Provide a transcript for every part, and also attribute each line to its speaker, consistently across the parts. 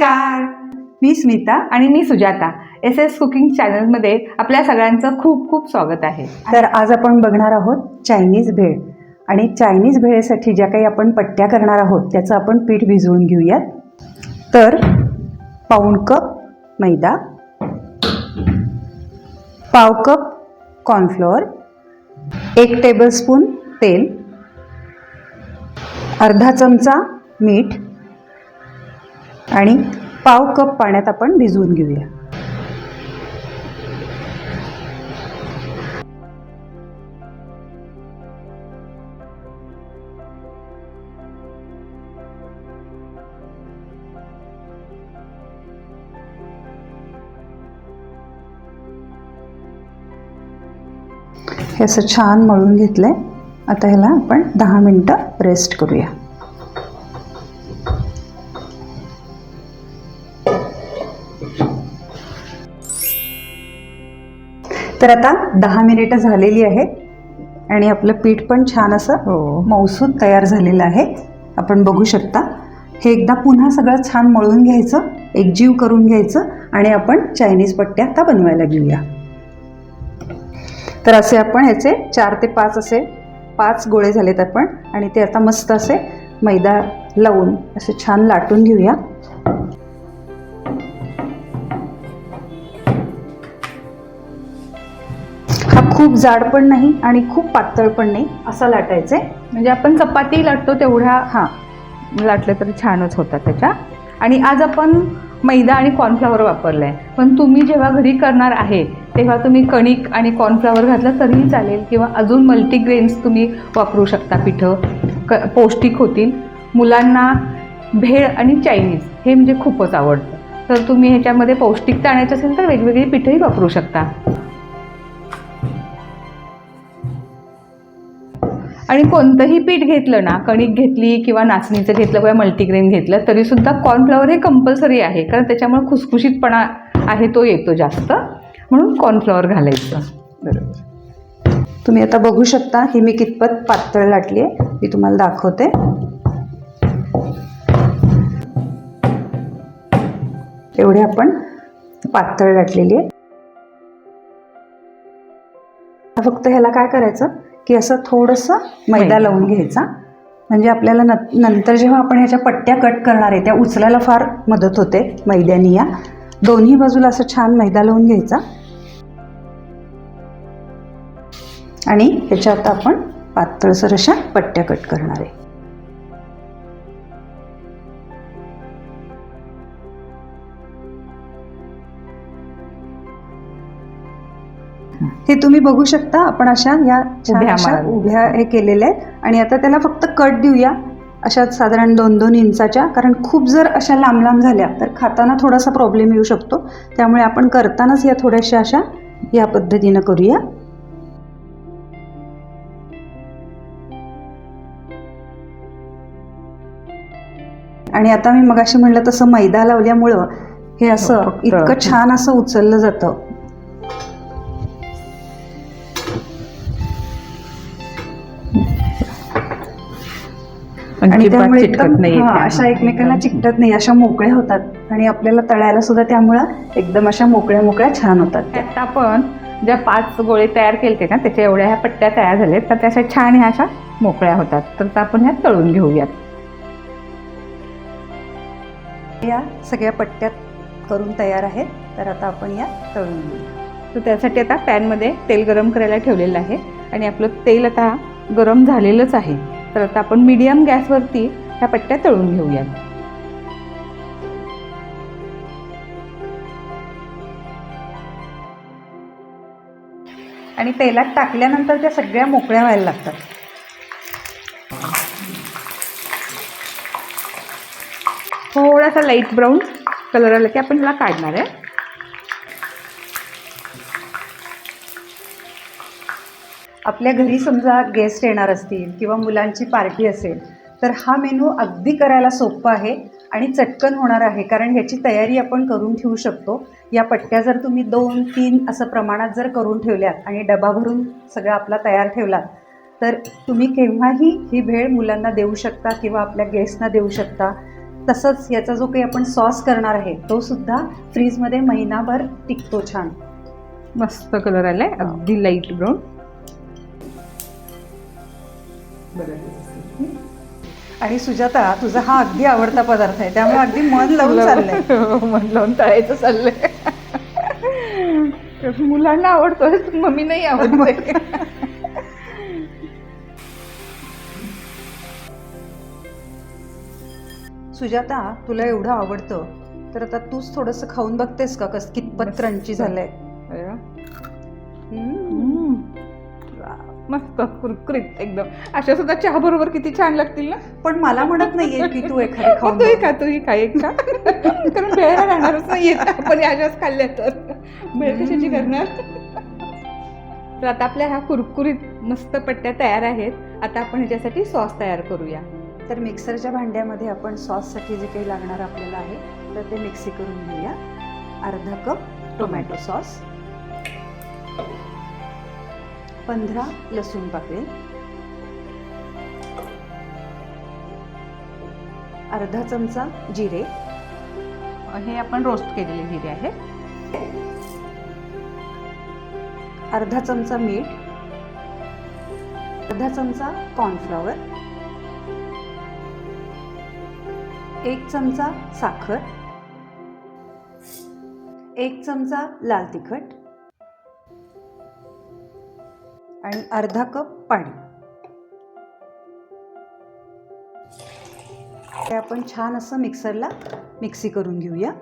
Speaker 1: नमस्कार. मी स्मिता
Speaker 2: आणि मी सुजाता. एस एस कुकिंग चॅनलमध्ये आपल्या सगळ्यांचं खूप खूप स्वागत आहे.
Speaker 1: तर आज आपण बघणार आहोत चायनीज भेळ. आणि चायनीज भेळेसाठी ज्या काही आपण पट्ट्या करणार आहोत त्याचं आपण पीठ भिजवून घेऊयात. तर पाऊण कप मैदा पाव कप कॉर्नफ्लोअर एक टेबलस्पून तेल अर्धा चमचा मीठ आणि पाव कप पाण्यात आपण भिजवून घेऊया. हे असं छान मळून घेतलंय. आता ह्याला आपण दहा मिनटं रेस्ट करूया. तर आता दहा मिनिटं झालेली आहेत आणि आपलं पीठ पण छान असं
Speaker 2: हो.
Speaker 1: मौसूद तयार झालेलं आहे. आपण बघू शकता. हे एकदा पुन्हा सगळं छान मळून घ्यायचं एकजीव करून घ्यायचं आणि आपण चायनीज पट्ट्या आता बनवायला घेऊया. तर असे आपण ह्याचे चार ते पाच असे पाच गोळे झालेत आपण आणि ते आता मस्त असे मैदा लावून असे छान लाटून घेऊया. खूप जाड पण नाही आणि खूप पातळ पण नाही असं लाटायचं.
Speaker 2: आहे म्हणजे आपण चपाती लाटतो तेवढ्या
Speaker 1: हां
Speaker 2: लाटलं तरी छानच होतात त्याच्या. आणि आज आपण मैदा आणि कॉर्नफ्लॉवर वापरलं आहे पण तुम्ही जेव्हा घरी करणार आहे तेव्हा तुम्ही कणिक आणि कॉर्नफ्लॉवर घातलं तरीही चालेल किंवा अजून मल्टीग्रेन्स तुम्ही वापरू शकता पिठं. क पौष्टिक होतील. मुलांना भेळ आणि चायनीज हे म्हणजे खूपच आवडतं. तर तुम्ही ह्याच्यामध्ये पौष्टिकता आणायचं असेल तर वेगवेगळी पिठंही वापरू शकता. आणि कोणतंही पीठ घेतलं ना कणिक घेतली किंवा नाचणीचं घेतलं किंवा मल्टीग्रेन घेतलं तरीसुद्धा कॉर्नफ्लॉवर हे कंपल्सरी आहे. कारण त्याच्यामुळे खुसखुशीतपणा आहे तो येतो जास्त. म्हणून कॉर्नफ्लॉवर घालायचं.
Speaker 1: बरोबर. तुम्ही आता बघू शकता ही मी कितपत पातळ लाटली आहे. मी तुम्हाला दाखवते. एवढे आपण पातळ लाटलेली आहे. फक्त ह्याला काय करायचं? की असं थोडंसं मैदा. लावून घ्यायचा. म्हणजे आपल्याला न नंतर जेव्हा आपण ह्याच्या पट्ट्या कट करणार आहे त्या उचलायला फार मदत होते मैद्यानी या. दोन्ही बाजूला असं छान मैदा लावून घ्यायचा. आणि ह्याच्या आता आपण पातळसर अशा पट्ट्या कट करणार आहे. हे तुम्ही बघू शकता. आपण अशा या छान
Speaker 2: उभ्या
Speaker 1: अशा हे केलेल्या आहेत. आणि आता त्याला फक्त कट देऊया. अशा साधारण दोन दोन इंचाच्या. कारण खूप जर अशा लांब लांब झाल्या तर खाताना थोडासा प्रॉब्लेम येऊ शकतो. त्यामुळे आपण करतानाच या थोड्याशा अशा या पद्धतीनं करूया. आणि आता मी मगाशी म्हणलं तसं मैदा लावल्यामुळं हे असं
Speaker 2: हो,
Speaker 1: इतकं छान असं उचललं जातं. आणि त्यामुळे
Speaker 2: नाही
Speaker 1: अशा एकमेकांना चिकटत नाही अशा मोकळ्या होतात. आणि आपल्याला तळायला सुद्धा त्यामुळं एकदम अशा मोकळ्या मोकळ्या छान होतात.
Speaker 2: त्यात आपण ज्या पाच गोळे तयार केलते ना त्याच्या एवढ्या ह्या पट्ट्या तयार झाल्यात तर त्या अशा छान ह्या अशा मोकळ्या होतात. तर आपण ह्या तळून घेऊयात.
Speaker 1: या सगळ्या पट्ट्यात करून तयार आहेत. तर आता आपण या तळून घेऊ
Speaker 2: तर त्यासाठी आता पॅनमध्ये तेल गरम करायला ठेवलेलं आहे. आणि आपलं तेल आता गरम झालेलंच आहे. तर आता आपण मीडियम गॅसवरती ह्या पट्ट्या तळून घेऊयात
Speaker 1: आणि तेलात टाकल्यानंतर त्या सगळ्या मोकळ्या व्हायला लागतात.
Speaker 2: थोडासा लाइट ब्राऊन कलर आला की आपण ह्याला काढणार आहे.
Speaker 1: आपल्या घरी समजा गेस्ट येणार असतील किंवा मुलांची पार्टी असेल तर हा मेनू अगदी करायला सोपा आहे आणि चटकन होणार आहे. कारण ह्याची तयारी आपण करून ठेवू शकतो. या पट्ट्या जर तुम्ही दोन तीन असं प्रमाणात जर करून ठेवल्यात आणि डबा भरून सगळा आपला तयार ठेवलात तर तुम्ही केव्हाही ही भेळ मुलांना देऊ शकता किंवा आपल्या गेस्टना देऊ शकता. तसंच याचा जो काही आपण सॉस करणार आहे तो सुद्धा फ्रीजमध्ये महिनाभर टिकतो छान.
Speaker 2: मस्त कलर आलाय. अगदी लाइट ब्राऊन
Speaker 1: आणि सुजाता तुझा हा अगदी आवडता पदार्थ आहे. त्यामुळे अगदी मन लावून चाललंय.
Speaker 2: मन लावून तळायचं चाललंय. मुलांना आवडतोय मम्मी नाही आवडते
Speaker 1: सुजाता तुला एवढं आवडतं तर आता तूच थोडंसं खाऊन बघतेस का कस कितपत. क्रंची झालंय?
Speaker 2: मस्त कुरकुरीत एकदम. अशा सुद्धा चहा बरोबर किती छान लागतील ना?
Speaker 1: पण मला म्हणत नाहीये की तू एखादी
Speaker 2: मग तूही. खा तूही खा एक खा. कारण भेळ राहणारच नाहीये. आपण अशाच खाल्ल्या तर. कशाची करणार? तर आता आपल्या ह्या कुरकुरीत मस्त पट्ट्या तयार आहेत. आता आपण ह्याच्यासाठी सॉस तयार करूया.
Speaker 1: तर मिक्सरच्या भांड्यामध्ये आपण सॉससाठी जे काही लागणार आपल्याला आहे तर ते मिक्सी करून घेऊया. अर्धा कप टोमॅटो सॉस. पंधरा लसूण पाकळी. अर्धा चमचा जिरे.
Speaker 2: हे आपण रोस्ट केलेले जिरे आहे
Speaker 1: अर्धा चमचा मीठ. अर्धा चमचा कॉर्नफ्लॉवर एक चमचा साखर. एक चमचा लाल तिखट. आणि अर्धा कप पाणी. हे आपण छान असं मिक्सरला मिक्सी करून घेऊया.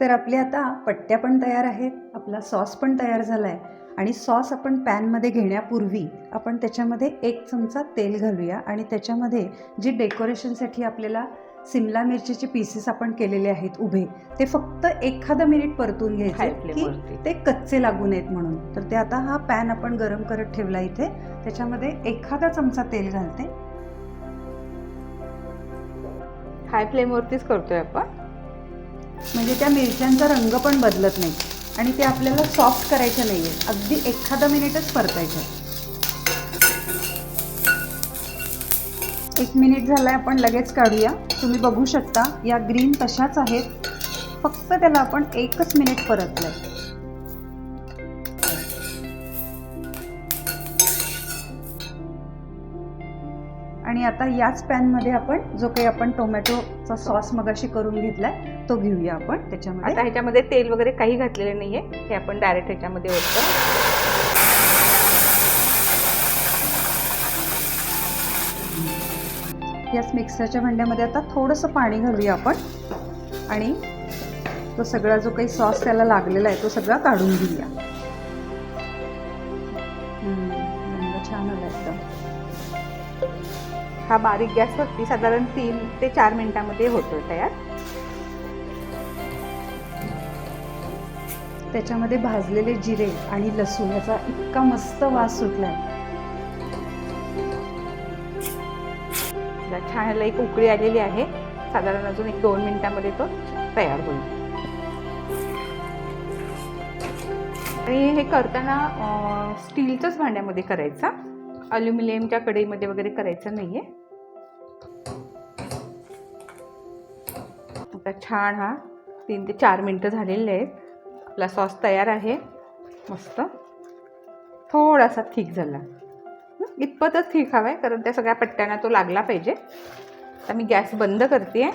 Speaker 1: तर आपले आता पट्ट्या पण तयार आहेत आपला सॉस पण तयार झाला आहे आणि सॉस आपण पॅनमध्ये घेण्यापूर्वी आपण त्याच्यामध्ये एक चमचा तेल घालूया आणि त्याच्यामध्ये जी डेकोरेशनसाठी आपल्याला सिमला मिरचीचे पीसेस आपण केलेले आहेत उभे. ते फक्त एखादं मिनिट परतून घ्यायचे की. ते कच्चे लागू नयेत म्हणून. तर ते आता हा पॅन आपण गरम करत ठेवला इथे. त्याच्यामध्ये एखादा चमचा तेल घालते.
Speaker 2: हाय फ्लेमवरतीच करतोय आपण.
Speaker 1: म्हणजे त्या मिरच्यांचा रंग पण बदलत नाही. आणि ते आपल्याला सॉफ्ट करायचे नाही आहे अगदी एखादा मिनिटच परतायचं. एक मिनिट झाला आहे आपण लगेच काढूया. तुम्ही बघू शकता या ग्रीन तशाच आहेत. फक्त त्याला आपण एकच मिनिट परतलंय. आणि आता याच पॅनमध्ये आपण जो काही आपण टोमॅटोचा सॉस मगाशी करून घेतलाय तो घेऊया आपण. त्याच्यामध्ये
Speaker 2: आता ह्याच्यामध्ये तेल वगैरे काही घातलेले आहे हे आपण डायरेक्ट ह्याच्यामध्ये ओततो.
Speaker 1: याच मिक्सरच्या भांड्यामध्ये आता थोडंसं पाणी घालूया आपण. आणि तो सगळा जो काही सॉस त्याला लागलेला आहे तो सगळा काढून घेऊया. छान आला एकदम.
Speaker 2: हा बारीक गॅसवरती साधारण तीन ते चार मिनिटांमध्ये होतो तयार.
Speaker 1: त्याच्यामध्ये भाजलेले जिरे आणि लसूण याचा इतका मस्त वास सुटलाय.
Speaker 2: आता छान ह्याला एक उकळी आलेली आहे. साधारण अजून एक दोन मिनटामध्ये तो तयार होईल. आणि हे करताना स्टीलच्याच भांड्यामध्ये करायचा. अल्युमिनियमच्या कढईमध्ये वगैरे करायचं नाही आहे आता छान हा तीन ते चार मिनटं झालेले आहेत. आपला सॉस तयार आहे. मस्त. थोडासा थिक झाला. इतपतच ठीक हवा आहे कारण त्या सगळ्या पट्ट्यांना तो लागला पाहिजे. आता मी गॅस बंद करते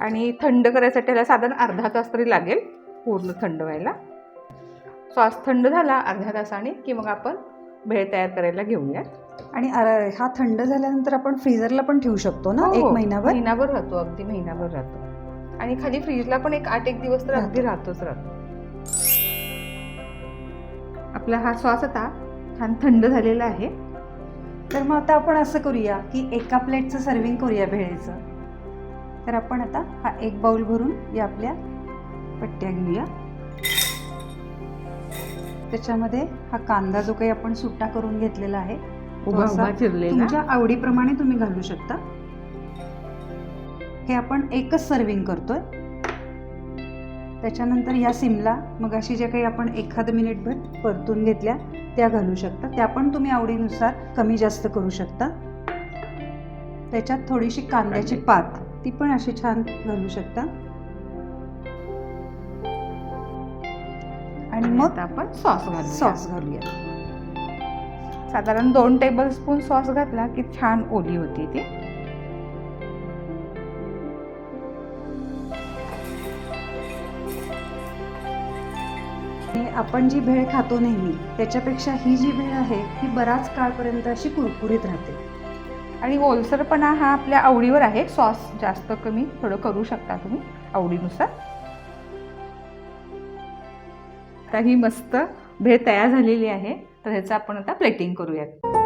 Speaker 2: आणि थंड करायसाठी त्याला साधारण अर्धा तास तरी लागेल पूर्ण थंड व्हायला. सॉस थंड झाला अर्ध्या तासाने की मग आपण भेळ तयार करायला घेऊयात.
Speaker 1: आणि हा थंड झाल्यानंतर आपण फ्रीजरला पण ठेवू शकतो ना एक
Speaker 2: हो,
Speaker 1: महिनाभर?
Speaker 2: महिनाभर राहतो अगदी महिनाभर राहतो. आणि खाली फ्रीजला पण एक आठ एक दिवस तर अगदी राहतोच राहतो. आपला हा सॉस आता छान थंड झालेला आहे.
Speaker 1: तर मग आता आपण असं करूया की एका प्लेटचं सर्विंग करूया भेळेचं. तर आपण आता हा एक बाउल भरून या आपल्या पट्ट्या घेऊया. त्याच्यामध्ये हा कांदा जो काही आपण सुट्टा करून घेतलेला आहे तुमच्या आवडीप्रमाणे तुम्ही घालू शकता. हे आपण एकच सर्विंग करतोय. त्याच्यानंतर या सिमला मग अशी जे काही आपण एखादं मिनिटभर परतून घेतल्या त्या घालू शकता. त्या पण तुम्ही आवडीनुसार कमी जास्त करू शकता. त्याच्यात थोडीशी कांद्याची पात ती पण अशी छान घालू शकता. आणि मग
Speaker 2: आपण सॉस घालू
Speaker 1: सॉस घालूया.
Speaker 2: साधारण दोन टेबल स्पून सॉस घातला की छान ओली होती ती.
Speaker 1: आपण जी भेळ खातो नेहमी त्याच्यापेक्षा ही जी भेळ आहे ही बराच काळपर्यंत अशी कुरकुरीत राहते.
Speaker 2: आणि ओलसरपणा हा आपल्या आवडीवर आहे. सॉस जास्त कमी थोडं करू शकता तुम्ही आवडीनुसार. आता ही मस्त भेळ तयार झालेली आहे. तर ह्याचं आपण आता प्लेटिंग करूयात.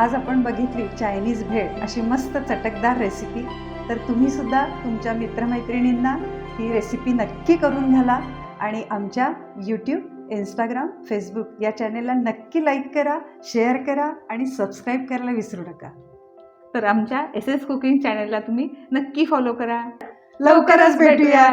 Speaker 1: आज आपण बघितली चायनीज भेळ अशी मस्त चटकदार रेसिपी तर तुम्ही सुद्धा तुमच्या मित्रमैत्रिणींना ही रेसिपी नक्की करून घाला आणि आमच्या यूट्यूब इंस्टाग्राम फेसबुक या चॅनेलला नक्की लाईक करा शेअर करा आणि सबस्क्राईब करायला विसरू नका.
Speaker 2: तर आमच्या एस एस कुकिंग चॅनेलला तुम्ही नक्की फॉलो करा.
Speaker 1: लवकरच भेटूया